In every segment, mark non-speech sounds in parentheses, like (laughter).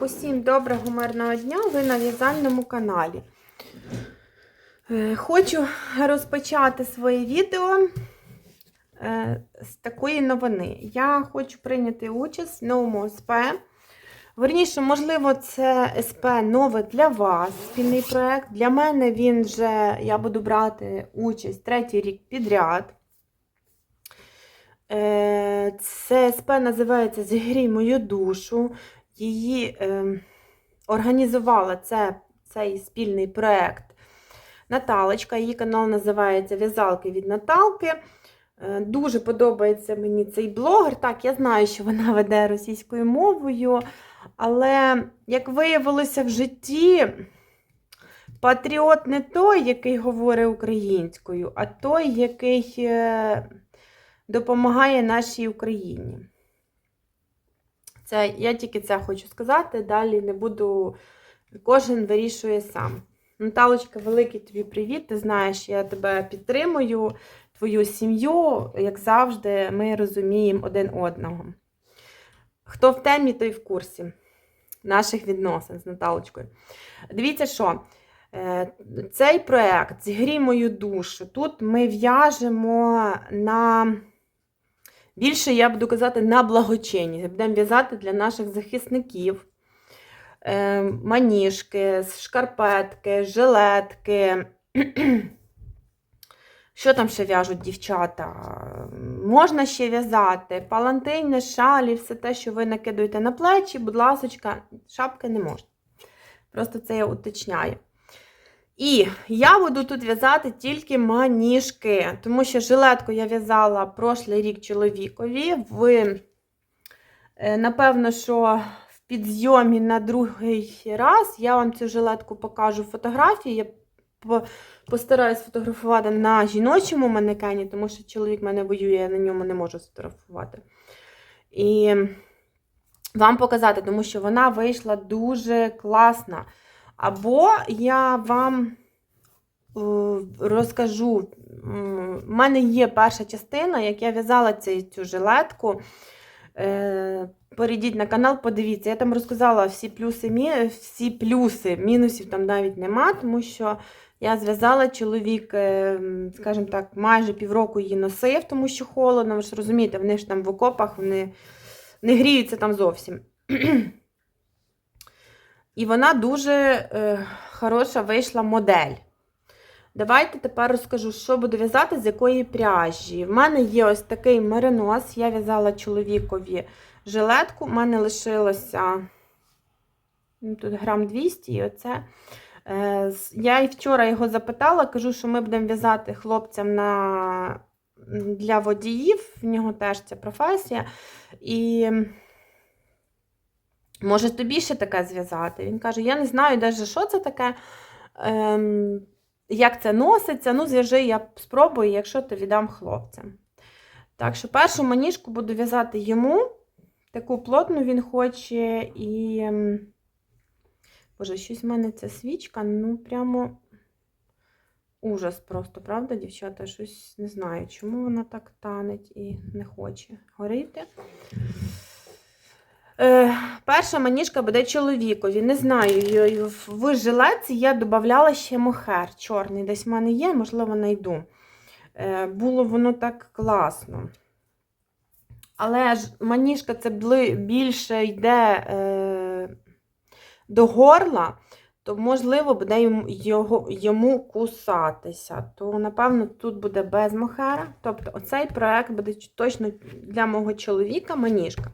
Усім доброго мирного дня! Ви на в'язальному каналі. Е, Хочу розпочати своє відео е, з такої новини. Я хочу прийняти участь в новому СП. Верніше, можливо, це СП нове для вас, спільний проєкт. Для мене він вже я буду брати участь третій рік підряд. Е, Це СП називається Зігрій мою душу. Її е, організувала це, цей спільний проєкт Наталочка. Її канал називається В'язалки від Наталки. Е, дуже подобається мені цей блогер. Так, я знаю, що вона (laughs) веде російською мовою, але, як виявилося в житті, патріот не той, який говорить українською, а той, який е, допомагає нашій Україні. Це, я тільки це хочу сказати, далі не буду, кожен вирішує сам. Наталочка, великий тобі привіт. Ти знаєш, я тебе підтримую, твою сім'ю, як завжди, ми розуміємо один одного. Хто в темі, той в курсі наших відносин з Наталочкою. Дивіться, що е, цей проєкт Зігрій мою душу. Тут ми в'яжемо на. Більше я буду казати на благочинність. Будемо в'язати для наших захисників е, маніжки, шкарпетки, жилетки. (clears throat) Що там ще в'яжуть дівчата? Можна ще в'язати палантини, шалі, все те, що ви накидуєте на плечі, будь ласочка, шапки не можна. Просто це я уточняю. І я буду тут в'язати тільки маніжки, тому що жилетку я в'язала прошлий рік чоловікові. В, е, напевно, що в підйомі на другий раз я вам цю жилетку покажу фотографії. Я по- постараюсь фотографувати на жіночому манекені, тому що чоловік мене воює, я на ньому не можу сфотографувати. І вам показати, тому що вона вийшла дуже класна. Або я вам е, розкажу, в мене є перша частина, як я в'язала цю, жилетку. Е, Перейдіть на канал, подивіться. Я там розказала всі плюси, всі плюси, мінусів там навіть нема, тому що я зв'язала чоловік, е, скажімо так, майже півроку її носив, тому що холодно. Ви ж розумієте, вони ж там в окопах, вони не гріються там зовсім. (clears throat) І вона дуже е, хороша вийшла модель. Давайте тепер розкажу, що буду в'язати, з якої пряжі. В мене є ось такий меринос. Я в'язала чоловікові жилетку. У мене лишилося ну, тут грам 200 і оце. Е, Я і вчора його запитала, кажу, що ми будемо в'язати хлопцям на... для водіїв. В нього теж ця професія. І може тобі ще таке зв'язати? Він каже: Я не знаю, навіть що це таке, ем, як це носиться. Ну, зв'яжи, я спробую, якщо то віддам хлопцям. Так що першу маніжку буду в'язати йому. Таку плотну він хоче. І. ем, Боже, щось в мене ця свічка, ну прямо ужас просто, правда, дівчата? Щось не знаю, чому вона так танеть і не хоче горіти. Е, перша маніжка буде чоловікові. Не знаю, в жилетці я додавала ще мохер чорний. Десь в мене є, можливо, знайду. Е, було воно так класно. Але ж маніжка це більше йде е, до горла, то, можливо, буде йому, йому кусатися. То, напевно, тут буде без мохера. Тобто, оцей проект буде точно для мого чоловіка маніжка.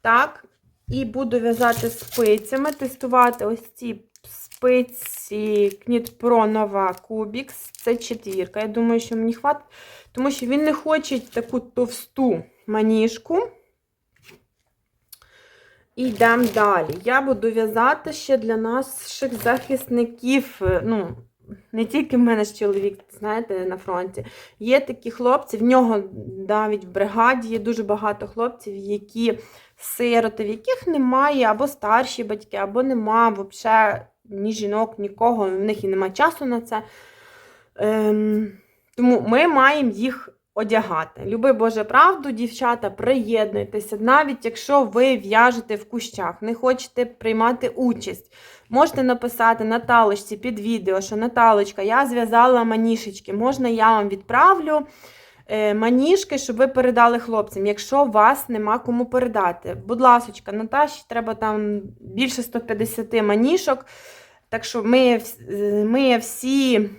Так, і буду в'язати спицями, тестувати ось ці спиці Knit Nova Cubics. Це четвірка. Я думаю, що мені хватить, тому що він не хоче таку товсту маніжку. І йдемо далі. Я буду в'язати ще для наших захисників. Ну, не тільки в мене ж чоловік, знаєте, на фронті. Є такі хлопці, в нього навіть в бригаді є дуже багато хлопців, які сироти, в яких немає або старші батьки, або нема взагалі ні жінок, нікого, в них і немає часу на це. Ем, тому ми маємо їх одягати. Люби Боже правду, дівчата, приєднуйтеся, навіть якщо ви в'яжете в кущах, не хочете приймати участь. Можете написати Наталочці під відео, що Наталочка, я зв'язала манішечки, можна я вам відправлю маніжки, щоб ви передали хлопцям, якщо вас нема кому передати. Будь ласочка, Наташі треба там більше 150 манішок. Так що ми, е, ми всі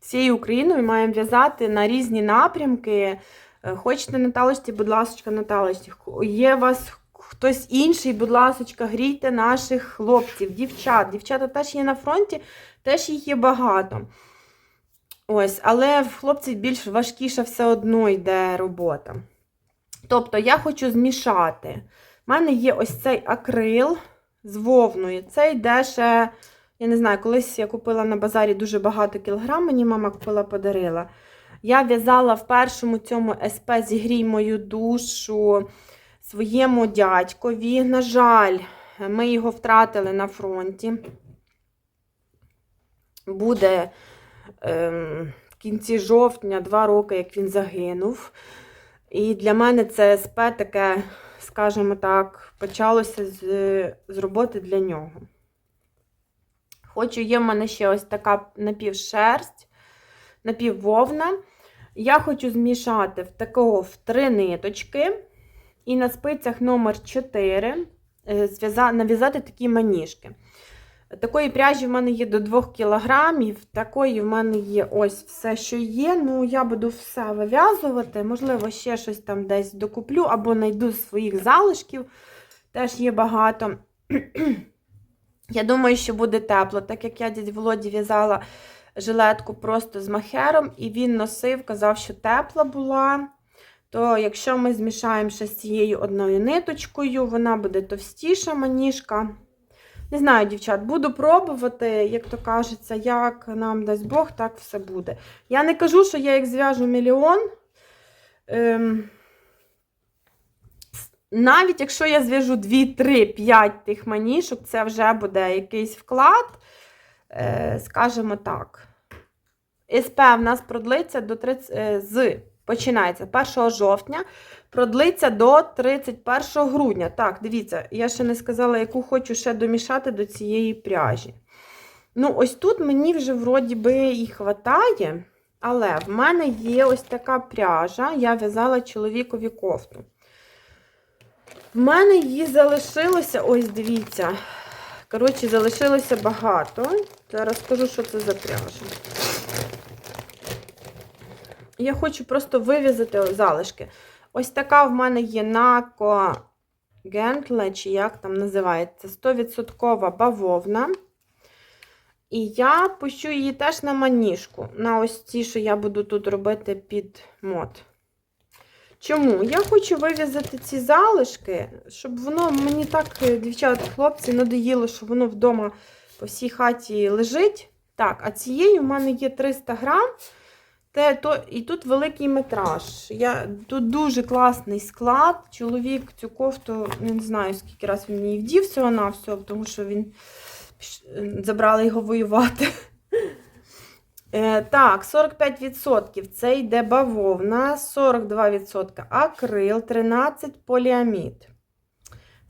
всією Україною маємо в'язати на різні напрямки. Е, Хочете Наталочці, будь ласка, Наталочці. Є у вас хтось інший, будь ласка, грійте наших хлопців, дівчат. Дівчата теж є на фронті, теж їх є багато. Ось, але в хлопців більш важкіша все одно йде робота. Тобто я хочу змішати. У мене є ось цей акрил з вовною. Це йде ще, я не знаю, колись я купила на базарі дуже багато кілограм, мені мама купила, подарила. Я в'язала в першому цьому СП зігрій мою душу своєму дядькові. На жаль, ми його втратили на фронті. Буде в кінці жовтня два роки, як він загинув. І для мене це СП таке, скажімо так, почалося з, з роботи для нього. Хочу, є в мене ще ось така напівшерсть, напіввовна. Я хочу змішати в такого в три ниточки. І на спицях номер 4 е, нав'язати такі маніжки. Такої пряжі в мене є до 2 кілограмів. Такої в мене є ось все, що є. Ну, я буду все вив'язувати. Можливо, ще щось там десь докуплю або знайду своїх залишків. Теж є багато. (clears throat) Я думаю, що буде тепло, так як я дядь Володі в'язала жилетку просто з махером, і він носив, казав, що тепла була. То якщо ми змішаємо ще з цією одною ниточкою, вона буде товстіша маніжка. Не знаю, дівчат, буду пробувати, як то кажеться, як нам дасть Бог, так все буде. Я не кажу, що я їх зв'яжу мільйон. Ем, навіть якщо я зв'яжу 2, 3, 5 тих манішок, це вже буде якийсь вклад, е, скажімо так. СП в нас продлиться до 30, е, з, починається 1 жовтня, продлиться до 31 грудня. Так, дивіться, я ще не сказала, яку хочу ще домішати до цієї пряжі. Ну, ось тут мені вже вроді би і хватає, але в мене є ось така пряжа, я в'язала чоловікові кофту. В мене її залишилося, ось дивіться. Коротше, залишилося багато. Зараз скажу, що це за пряжа. Я хочу просто вивізати залишки. Ось така в мене є Нако Гентле, чи як там називається, 100% бавовна. І я пущу її теж на маніжку. На ось ці, що я буду тут робити під мод. Чому? Я хочу вив'язати ці залишки, щоб воно мені так, дівчата, хлопці, надоїло, що воно вдома по всій хаті лежить. Так, а цієї в мене є 300 грам. Те, то, і тут великий метраж. Я, тут дуже класний склад. Чоловік цю кофту, не знаю, скільки раз він її вдів всього на все, тому що він забрали його воювати. Е, так, 45% це йде бавовна, 42% акрил, 13% поліамід.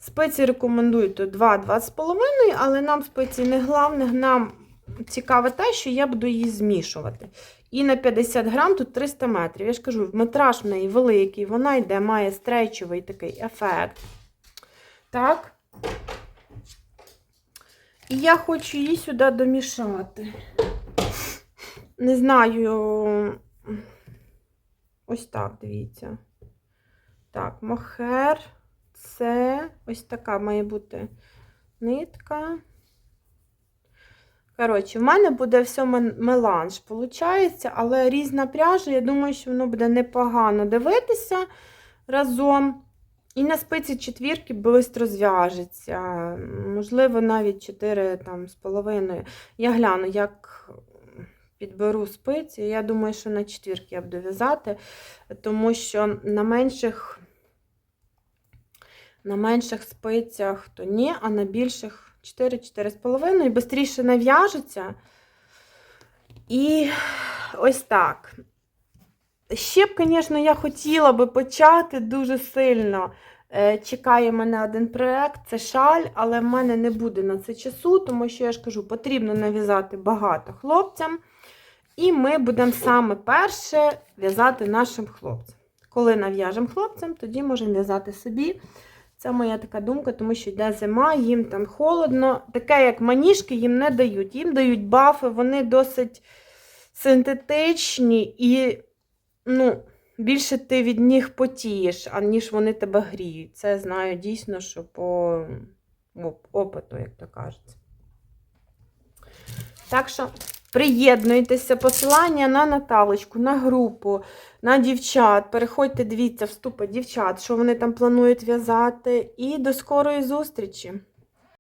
Спеції рекомендую 2-2,5, але нам спеції не головне, нам цікаве те, що я буду її змішувати. І на 50 грам тут 300 метрів. Я ж кажу, метраж в неї великий, вона йде, має стрейчовий такий ефект. Так. І я хочу її сюди домішати. Не знаю. Ось так, дивіться. Так, мохер. Це ось така має бути нитка. Коротше, в мене буде все меланж, виходить, але різна пряжа, я думаю, що воно буде непогано дивитися разом. І на спиці четвірки швидко зв'яжеться. Можливо, навіть 4 там, з половиною. Я гляну, як підберу спиці. Я думаю, що на четвірки я буду в'язати, тому що на менших, на менших спицях то ні, а на більших 4-4,5 і швидше нав'яжеться. І ось так. Ще б, звісно, я хотіла би почати дуже сильно. Е, Чекає мене один проєкт, це шаль, але в мене не буде на це часу, тому що я ж кажу, потрібно нав'язати багато хлопцям. І ми будемо саме перше в'язати нашим хлопцям. Коли нав'яжемо хлопцям, тоді можемо в'язати собі. Це моя така думка, тому що йде зима, їм там холодно. Таке, як маніжки, їм не дають. Їм дають бафи, вони досить синтетичні і ну, більше ти від них потієш, аніж вони тебе гріють. Це знаю дійсно, що по опиту, як то кажеться. Так що приєднуйтеся, посилання на Наталочку, на групу, на дівчат. Переходьте, дивіться, вступи дівчат, що вони там планують в'язати. І до скорої зустрічі!